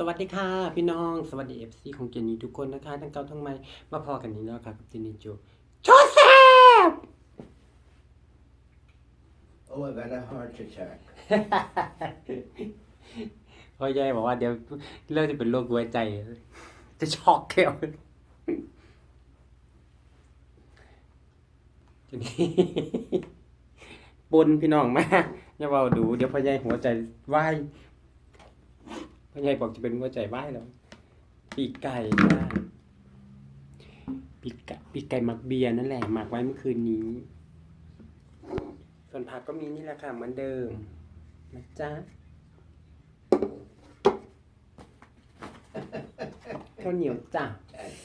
สวัสดีค่ะพี่น้องสวัสดีเอฟซีของเจนนี่ทุกคนนะคะทั้งเก่าทั้งใหม่มาพอกันนี้แล้วค่ะกับเจนนี่โจโชแซบ Oh, I've had a heart attack. พ่อยายบอกว่าเดี๋ยวเริ่มจะเป็นโรคหัวใจ จะช็อกแก้วเจนนี่ปนพี่น้องมาอย่าเบาดู เดี๋ยวพ่อยายหัวใจวาย พ่อยายบอกจะเป็นหัวใจวายแล้วปีกไก่ค่ะปีกไก่ปีกไก่หมักเบียร์นั่นแหละหมักไว้เมื่อคืนนี้ ส่วนผักก็มีนี่แหละค่ะเหมือนเดิมนะจ๊ะข้าวเหนียวจ้ะ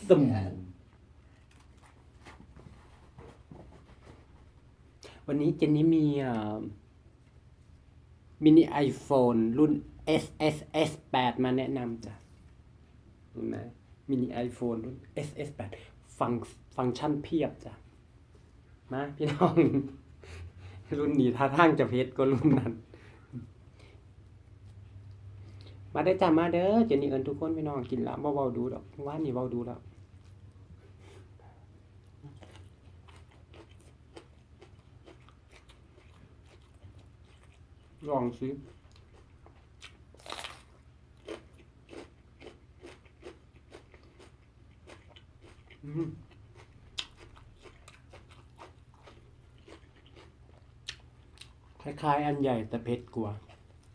ตุ่มวันนี้เจนนี่มีมินิไอโฟนรุ่น S S S 8มาแนะนำจ้ะเห็นไหมมินิไอโฟนรุ่น S S 8ฟังฟังก์ชันเพียบจ้ะมาพี่น้อง รุ่นนี้ท่าทางจะเพชรก็รุ่นนั้น มาได้จ้ามาเด้อเจนี่เอิญทุกคนพี่น้องกินละเบาๆดูดอกว่านี่เบาดูแล้วลองซิอื คล้ายๆ อันใหญ่แต่เผ็ดกว่า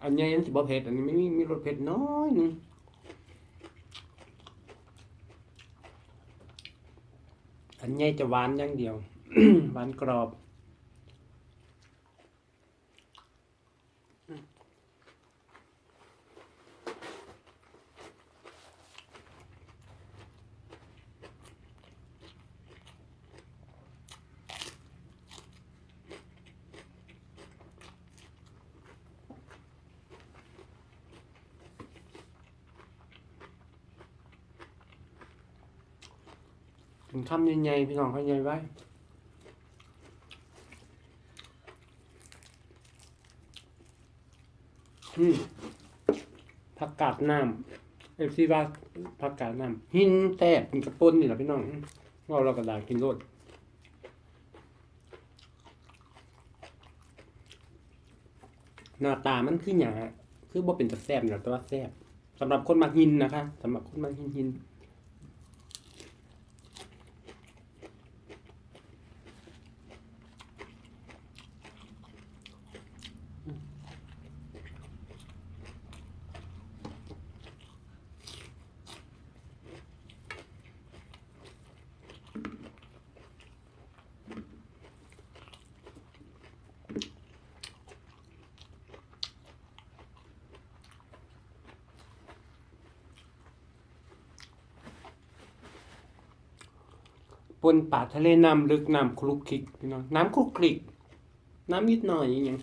อันใหญ่อันสิบ่เผ็ด อันนี้ไม่มีมีรสเผ็ดน้อยนึงอันใหญ่จะหวานอย่างเดียว หวานกรอบ ถึงคำใหญ่ๆพี่น้องเขาใหญ่ไว้ผักกาดน้ำเอฟซีว่าผักกาดน้ำหินแตกกินกระปุนนี่แหละพี่น้องว่าเรากระดาษกินโลดหน้าตามันคือหยาคือบ่เป็นตะแซ่บนะแต่ว่าแซบสำหรับคนมักหินนะคะสำหรับคนมักหินหิน นป่าทะเลน้ำลึกน้ำคลุกคลิกพี่น้องน้ำคลุกคลิก น้ำนิดหน่อยอย่างเงี้ย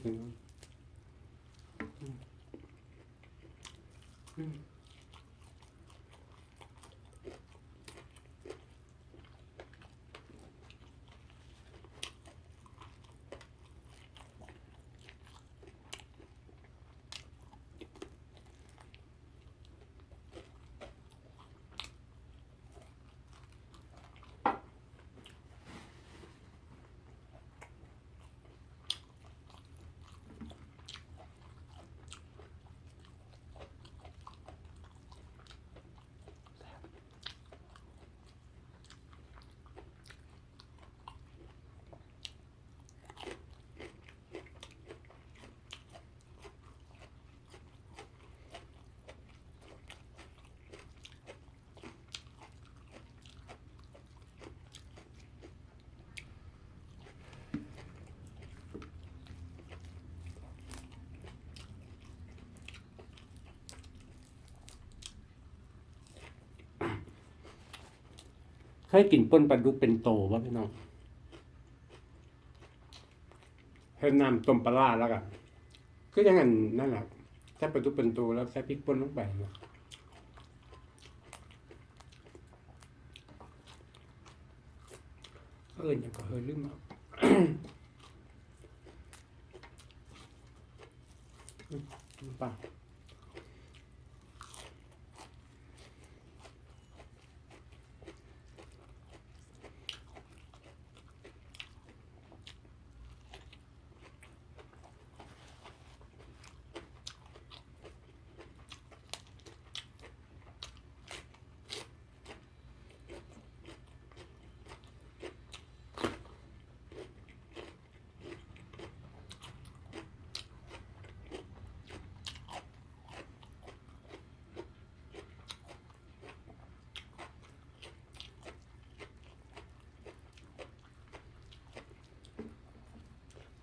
เคยกินป่นปลาดุกเป็นโตป่ะพี่น้องเห็นน้ำต้มปลาร้าแล้วกันคือยังไงนั่นแหละแค่ปลาดุกเป็นโตแล้วใส่พริกป่นลงไปเนาะเออยังก็เฮยลืมอาอืมป่า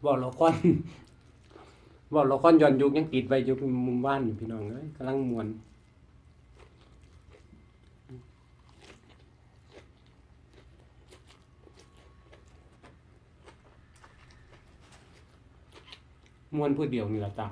บอกละครบอกละครย้อนยุกยังติดไว้ยุกมุมบ้านอยู่พี่น้องเอ้ยกำลังมวนมวนผู้เดียวนี่ละจ้ะ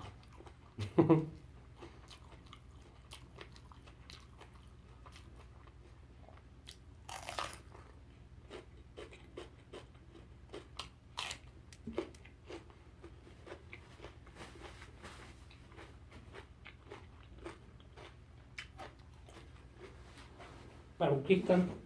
ปั่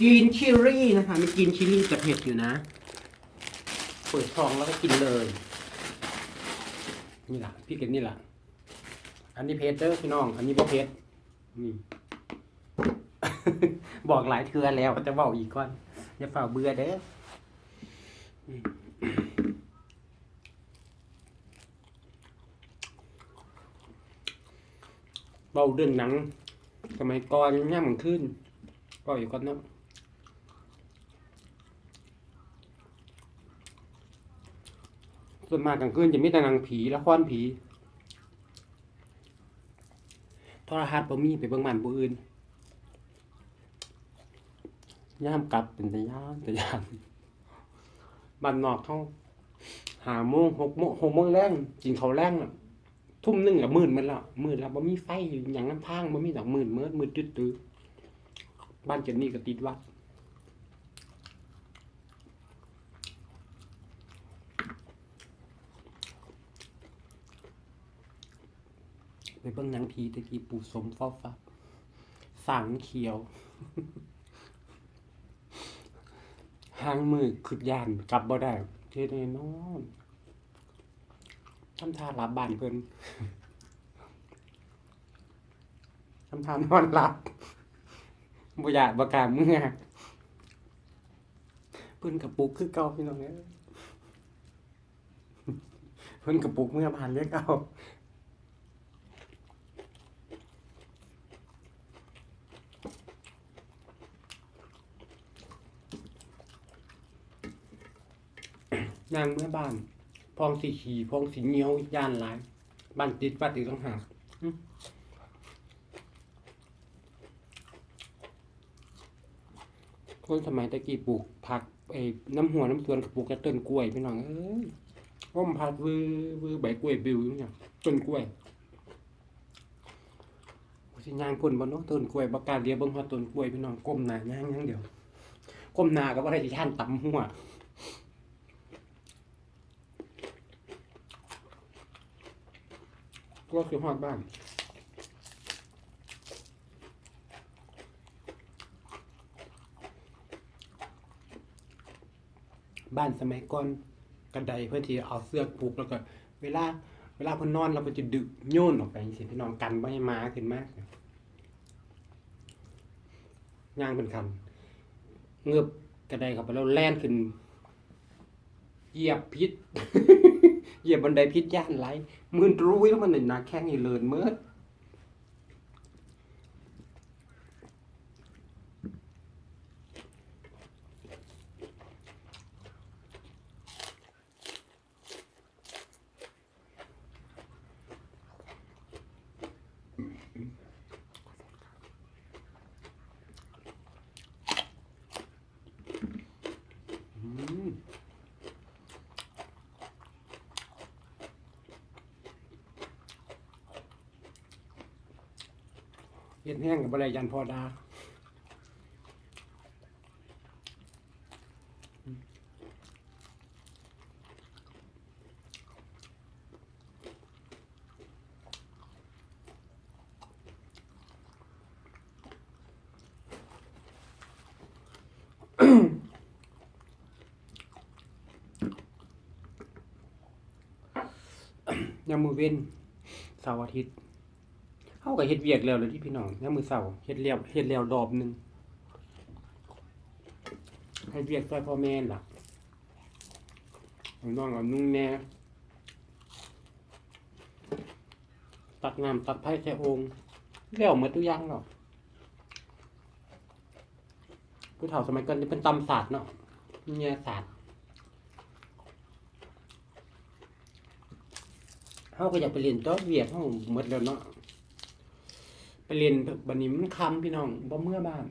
กินชิลลี่นะคะมีกินชิลลี่จะเผ็ดอยู่นะเปิดทองแล้วก็กินเลย นี่แหละพี่เก็บนี่แหละอันนี้เพชรเด้อพี่น้อง อันนี้บ่เพชรนี่บอกหลายเทือแล้วจะบอกอีกก่อนอย่าฝ่าเบื่อเด้อเบาเรื่องหนังสมัยก่อนย่ามันขึ้นก็อยู่ก่อนเนาะ ส่วนมากกลางคืนจะมีแต่หนังผีละครผีโทรทัศน์บ่มีไปเบิ่งบ้านผู้อื่นย่ามกลับเป็นแต่ย่ามแต่ย่ามบ้านนอกเขาหาโมงหกโมงหกโมงแรงกินข้าแรงน่ะทุ่มหนึงอะมืดมันล้วมืดแล้วบ่มีไฟอยู่อย่างน้ำพางบ่มีดอกมืดมืดมืดตื้อๆบ้านเจนนี่ก็ติดวัด เบิ่งหนังผีตะกี้ปู่สมฟ้าฟ้าสังเขียวหางมือขึ้นยานกลับบ่ได้เฮ็ดให้นอนทำท่าหลับบ้านเพิ่นทำท่านอนหลับบ่อยากบ่กล้าเมื่อเพิ่นกระปุกคือเก่าพี่น้องเอ้ยเพิ่นกระปุกเมื่อผ่านเรียกเก่า นางเมื่อบ้าน พองสีขี่พองสีเงี้ยวย่านหลาย บ้านติดวัดอีกต้องหากคนสมัยตะกี้ปลูกผักไอ้น้ำหัวน้ำสวนกับปลูกกระต้นกล้วยพี่น้องเอ้ยก้มผักวือวือใบกล้วยบิวอย่างเงี้ยต้นกล้วยสิย่างพ่นบ่เนาะต้นกล้วยบ่กล้าเลียเบิ่งฮอดต้นกล้วยพี่น้องก้มหน้าย่างอย่างเดียวก้มหน้าก็บ่ได้สิท่านตำหัว ก็คือฮอดบ้าน บ้านสมัยก่อนกระไดเพื่อที่เอาเสื้อผูกแล้วก็ เวลา เวลาเพิ่นนอนเราก็จะดึกโยนออกไปสิพี่น้องกันไม่ให้มาขึ้นมากย่างเป็นคำเงือบกระไดเข้าไปแล้วแล่นขึ้นเหยียบพิษ เหยียบบันไดพิษย่านไหลมือนรู้ว่ามันหนักแข้งอีเลินเมื่อ งกับบริยันพอดายังมือเว้นเสาร์อาทิตย์ เฮาก็เฮ็ดเวียกแล้วเลยที่พี่น้องยามมือเสาร์เฮ็ดแล้วเฮ็ดแล้วรอบหนึงเฮ็ดเวียกช่วยพ่อแม่ล่ะน้องกับนุ่งแน่ตักน้ำตักไผ่ใส่องแล้วหมดทุกอย่างเนาะผู้เฒ่าสมัยก่อนนี่เป็นตำศาสตร์เนาะเนี่ยศาสตร์เขาก็อยากไปเรียนต่อเวียกเขาหมดแล้วเนาะ ไปเรียนบันนี้มันคำพี่น้องบ่เมื่อบ้าน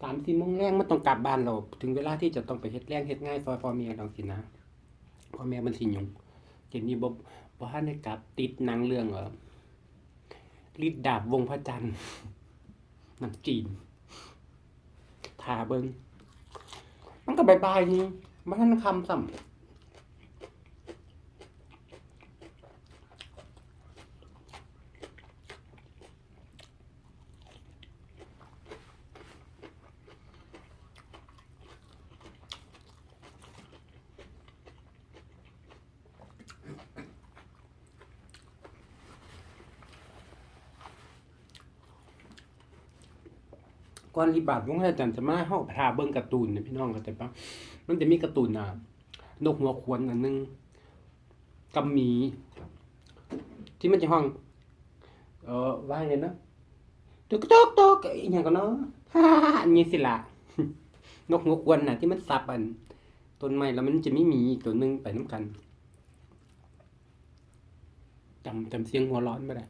สามสี่โมงแรงมันต้องกลับบ้านเรา ถึงเวลาที่จะต้องไปเฮ็ดแรงเฮ็ดง่ายซอยพ่อเมียดังสินะพ่อแม่มันสิยุงเจนนี่บ่บ่ทันได้กลับ ติดหนังเรื่องเหรอลิดดาบวงพระจันทร์หนังจีนทาเบิงมันก็บายบายนี่บ่ทันคำซ้ำ ก่อนที่บาทวงอาจารย์จะมาเฮาพาเบิ่งการ์ตูนเนี่ยพี่น้องเข้าใจปะมันจะมีการ์ตูนอะนกหัวควรอันหนึงกับหมี ที่มันจะห้อง เออว่าไงนะตุกตุกตุกอีหยังก็เนาะฮ่าอันนี้สิละนกหัวควรน่ะ ที่มันสับอันต้นไม้แล้วมันจะไมีหมีตัวหนึงไปน้ำกันจำจำเสียงหัวร้อนไม่ได้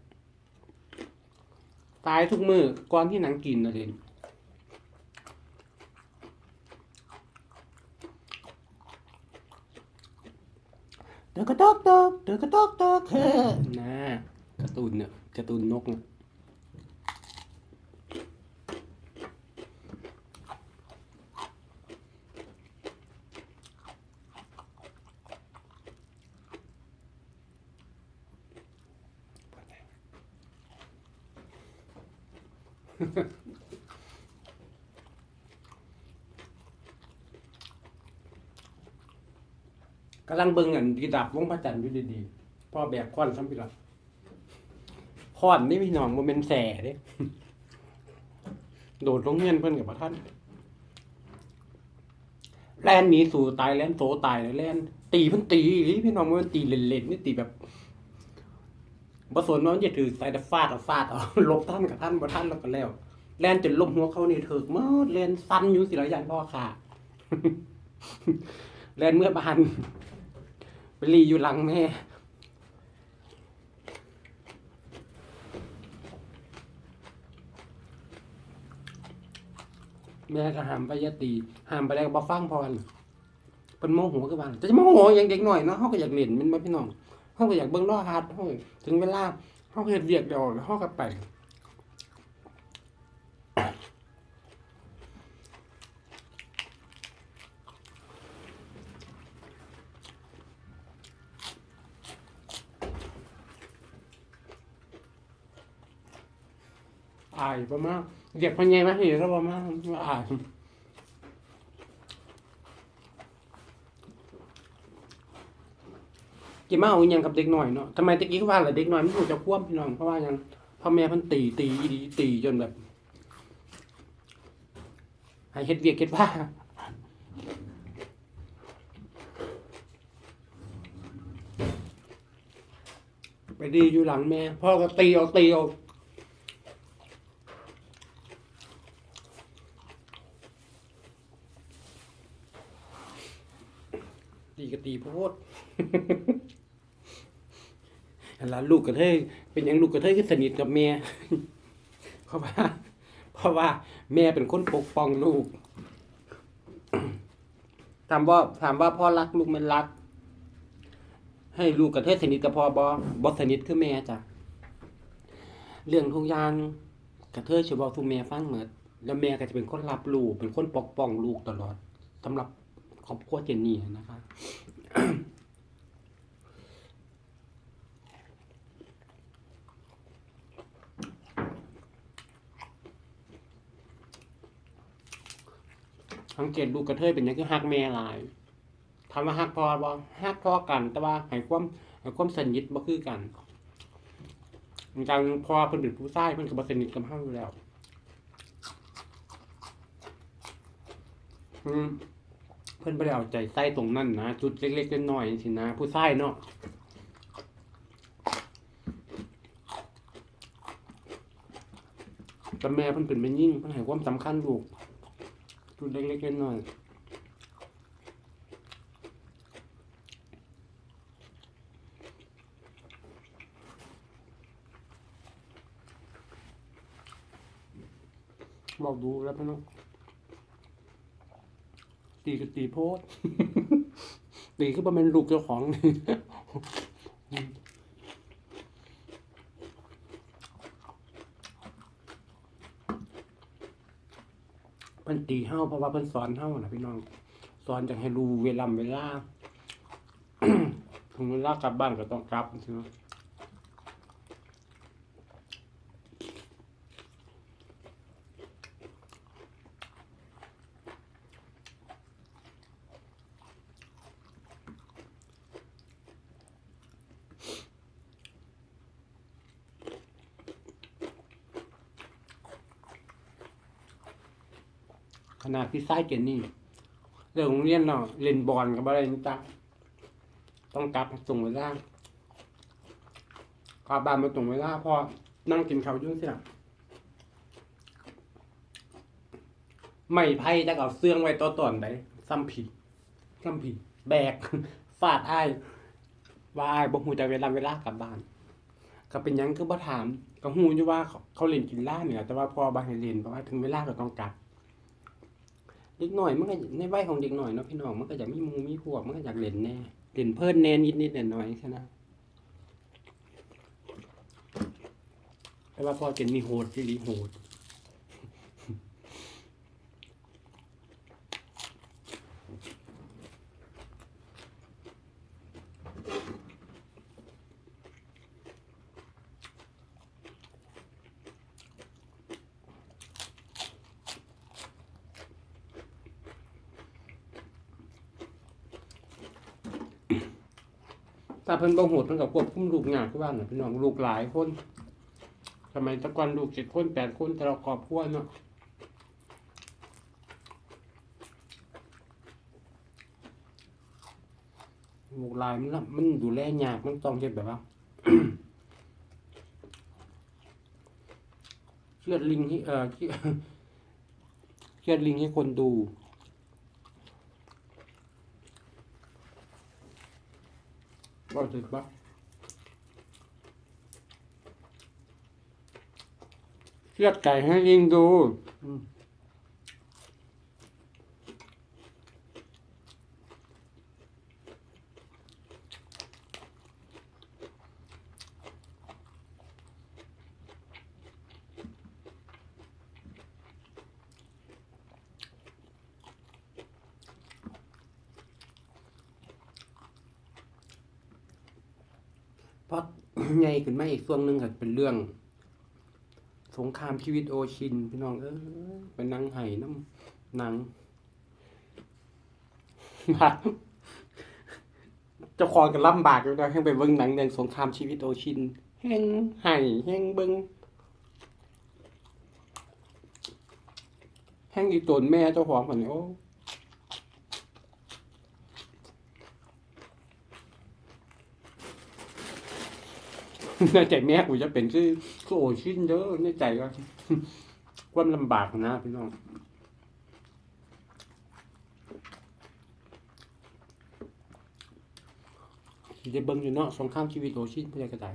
ตายทุกมือก่อนที่หนังกินนะเด่น เดือกระตอกตอกเดือกระตอกตอกเฮ้อนะการ์ตูนเนี่ยการ์ตูนนกเนี่ย กำลังเบิ่งอันกีดับวงพระจันทร์อยู่ดีๆพ่อแบกค้อนซ้ำพี่ละค้อนนี่พี่น้องมันเป็นแส่เด้โดดลงเงี้ยนเพิ่นกับพระท่านแล่นหนีสู่ตายแล่นโสตายเลยแล่นตีเพิ่นตีอีพี่น้องมันตีเล่นๆนี่ตีแบบบ่สนว่ามันจะถือส่แต่ฟาดเอาฟาดเอาลบท่านกับท่านบ่ท่านแล้วก็แล้วแล่นจนล้มหัวเขานี่เถิกมดแล่นสั้นอยู่สิละยันพ่อค่ะแล่นเมื่อบาน รีอยู่หลังแม่ แม่ก็ห้ามไปยาตีห้ามไปแล้วก็บ่ฟังพรเป็นโมโหคือว่าจะโมโหอย่างเด็กหน่อยเนาะเฮาก็อยากเล่นมันบ่พี่น้องเฮาก็อยากเบิ่งล้อฮาร์ดเฮาถึงเวลาเฮาเฮ็ดเวียกเดียวแล้วเฮาก็ไป อายประมาณเด็กพญายมาเห็นแล้วประมาณอายกี่มาเอาอหยังกับเด็กหน่อยเนาะทำไมตะกี้เขาว่าแหละเด็กหน่อยไม่ถูกจะควบพี่น้องเพราะว่ายังพ่อแม่พันตีตีอีดีตีจนแบบให้เฮ็ดเวียกเฮ็ดว่าไปดีอยู่หลังแม่พ่อก็ตีเอาตีเอา ตีก็ตีโพดอันละลูกกระเทยเป็นอย่างลูกกระเทยคือสนิทกับแม่เพราะว่า เพราะว่า แม่เป็นคนปกป้องลูกถามว่าถามว่าพ่อรักลูกมันรัก ให้ลูกกระเทยสนิทกับพ่อบอบอสนิทคือแม่จ้ะเรื่องทุกอย่างกระเทยจะบทุกแม่ฟังเหมือนแล้วแม่ก็จะเป็นคนรับลูกเป็นคนปกป้องลูกตลอดสำหรับครอบครัวเจนนี่นะครับ สังเกตดูกระเทยเป็นยังคือฮักแม่หลายทำว่าฮักพอบ่ฮักพอกัน แต่ว่าให้ความให้แล้วความสนิทบ่คือกันจังพอเพิ่นเป็นผู้ชายเพิ่นก็บ่สนิทกับเฮาอยู่แล้ว อืม เพิ่อนบ่ได้เอาใจใส่ตรงนั้นนะจุดเล็กๆน้อยๆจังซี่นะ ผู้ชายเนาะแต่แม่เพิ่นเป็นแม่ยิ่งเพิ่นให้ความสำคัญลูกจุดเล็กๆน้อยๆบอกดูแล้วพี่น้อง ตีก็ตีโพดตีก็เป็นลูกเจ้าของเพิ่นตีเฮ้าเพราะว่าเพิ่นสอนเฮ้านะพี่น้องสอนจังให้รู้เวลาเวลาถึงเวลากลับบ้านก็ต้องกลับใช่ไหม ขนาดพี่ไส้เจนนี่เรื่องโรงเรียนเนาะเล่นบอลกับอะไรนี่จ้ะต้องกลับตรงเวลากลับบ้านมาตรงเวลาพอนั่งกินข้าวยุ่งสิล่ะไม่ไพ่จะเอาเสื้องไว้ต่อตอนไหนซ้ำผีซ้ำผีแบกฟาดอ้ายว่าอ้ายบ่ฮู้จักเวลาเวลากลับบ้าน ก็เป็นยังคือบ่ถาม ก็ฮู้อยู่ว่าเขาเขาเล่นกินล่าเนี่ยแต่ว่าพอบ่ให้เล่นเพราะว่าถึงเวลาก็ต้องกลับ เด็กหน่อยมันก็ในวัยของเด็กหน่อยเนาะพี่น้องมันก็จะมีมูมีพวกมันก็อยากเล่นแน่เล่นเพิ่นแน่นิดนิดหน่อยหน่อยใช่ไหมแต่ว่าพอเจนมีโหดที่รีโหด เพิ่นบ่โหดเพิ่นก็ควบคุมลูกยากคือว่าน่ะพี่น้องลูกหลายคนสมัยตะก่อนลูกเจ็ดคนแปดคนแต่เราครอบครัวเนาะลูกหลายมันละมันดูแลยากมันต้องเฮ็ดแบบว่าเชือดลิงให้เอ่อเชือดเชือดลิงให้คนดู ว่าถึกปะเลือดไก่ให้ยิงดูอืมเพราะ ใหญ่ขึ้น มาอีกช่วงหนึ่งก็เป็นเรื่อง สงครามชีวิตโอชินพี่น้องเออเป็นนังไห้น้ำหนังเจ้าของกันลำบากอยู่นะแห่งไปเบิ่งหนังเรื่องสงครามชีวิตโอชินแห่งไห้แห่งเบิ่งแห่งอีตนแม่เจ้าของคนนี้โอ้ ในใจแม่กูจะเป็นคือคือโอชินเด้อในใจก็ความลำบากนะพี่น้องจะเบิ่งอยู่เนาะสงครามชีวิตโอชินเพื่อกระจาย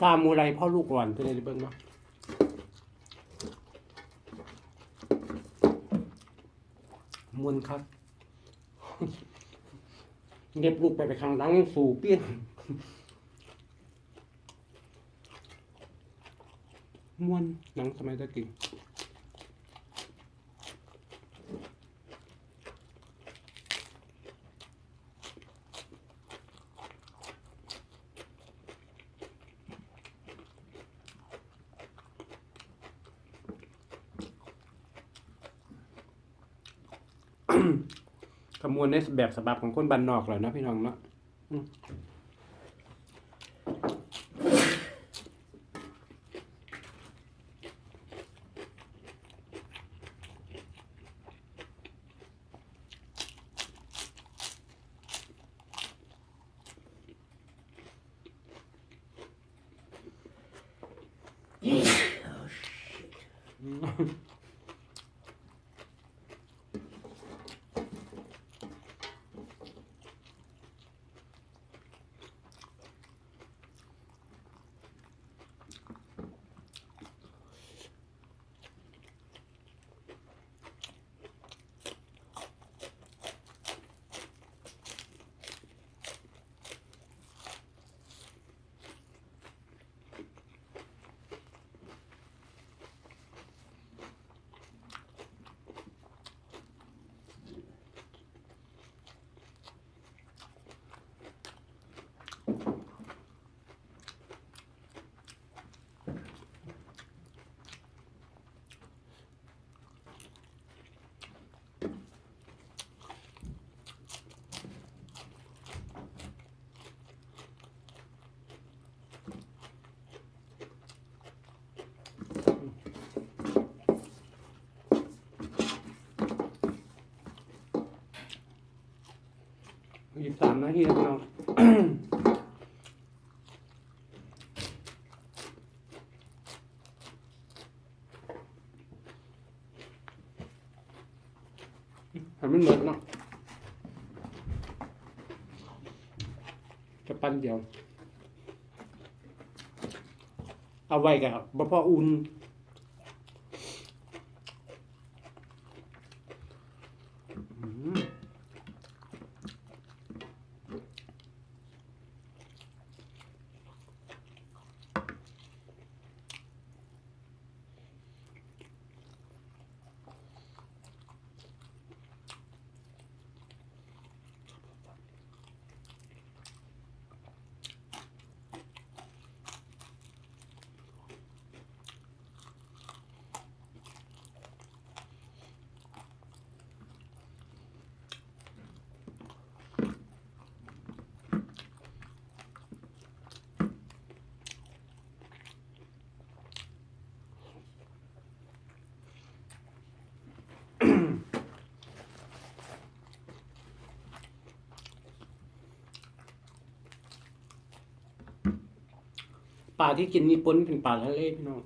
ฟาร์มูไรพ่อลูกหวานเป็นไงเบิ้งเนาะมวนครับเก็บลูกไปไปข้างหลังสู่เปี้ยนมวนหนังสมัยตะกี้ ขมวลในแบบฉบับของคนบ้านนอกเลยนะพี่น้องเนาะ อืมยี่สามนาทีแล้วพี่น้องทำไม่เหมือนเนาะจะปั้นเดียว เอาไว้กับบ่พออุ่นอืม ปลาที่กินนี่ปนเป็นปลาทะเลพี่น้อง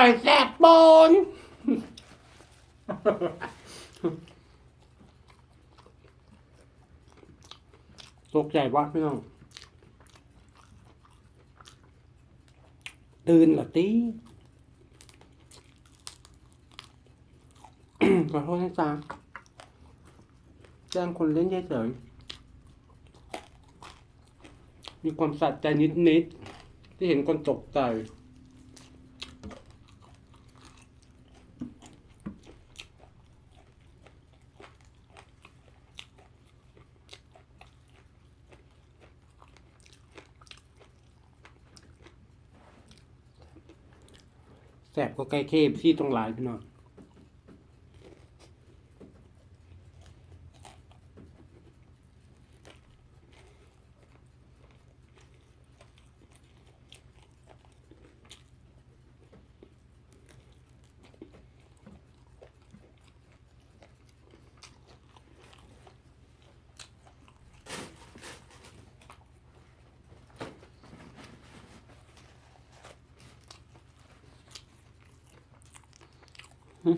อยแสบปนตกใจวะพี่น้องตื่นหรอตีขอโทษนะจ๊ะแจ้งคนเล่นเฉยๆมีความสัตย์ใจนิดๆ ที่เห็นคนตกใจ แสบก็ใกล้เคฟที่ตรงหลายพี่น้อง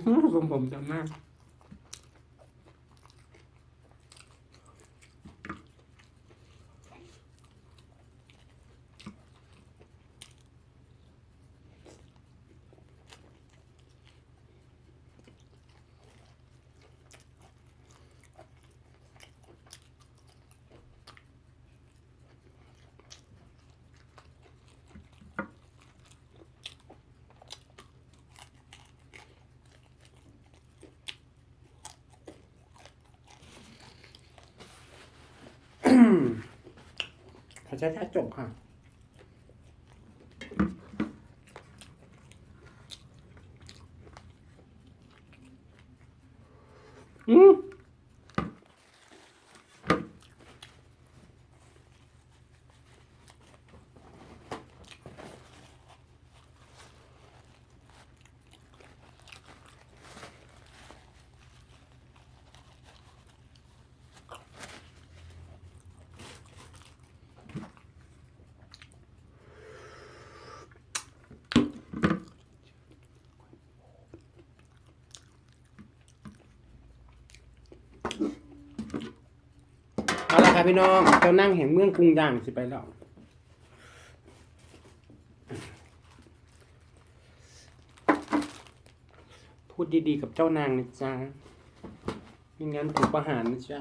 ผมผมจำมาก เขาจะแค่จบค่ะ อืม ค่ะพี่น้องเจ้านั่งแห่งเมืองกรุงย่างสิไปแล้วพูดดีๆกับเจ้านางนะจ๊ะไม่งั้นถูกประหารนะจ๊ะ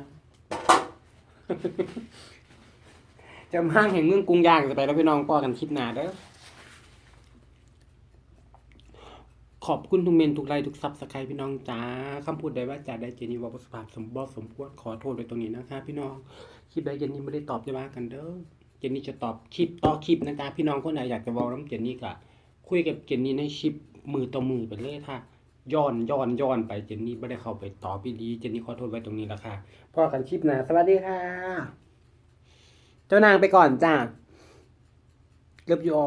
จะห้างแห่งเมืองกรุงย่างจะไปแล้วพี่น้องป้อกันคลิปหนาเด้อ ขอบคุณทุกเมนทุกไลค์ทุกซับสไครต์พี่น้องจ้าคำพูดใดว่าจะได้เจนีว่าประสภาพสมบูรณ์สมควรขอโทษไว้ตรงนี้นะคะพี่น้อง คลิปใดเจนนี่ไม่ได้ตอบจะว่ากันเด้อเจนนี่จะตอบคลิปต่อคลิปนะจ๊ะพี่น้องคนไหนอยากจะบอกน้ำเจนนี่ก็คุยกับเจนนี่ในคลิปมือต่อมือไปเลยค่ะย้อนย้อนย้อนไปเจนนี่ไม่ได้เข้าไปตอบพี่ดีเจนนี่ขอโทษไว้ตรงนี้แล้วค่ะพอกันคลิปหนะสวัสดีค่ะ เจ้านางไปก่อนจ้าเลิฟยูอ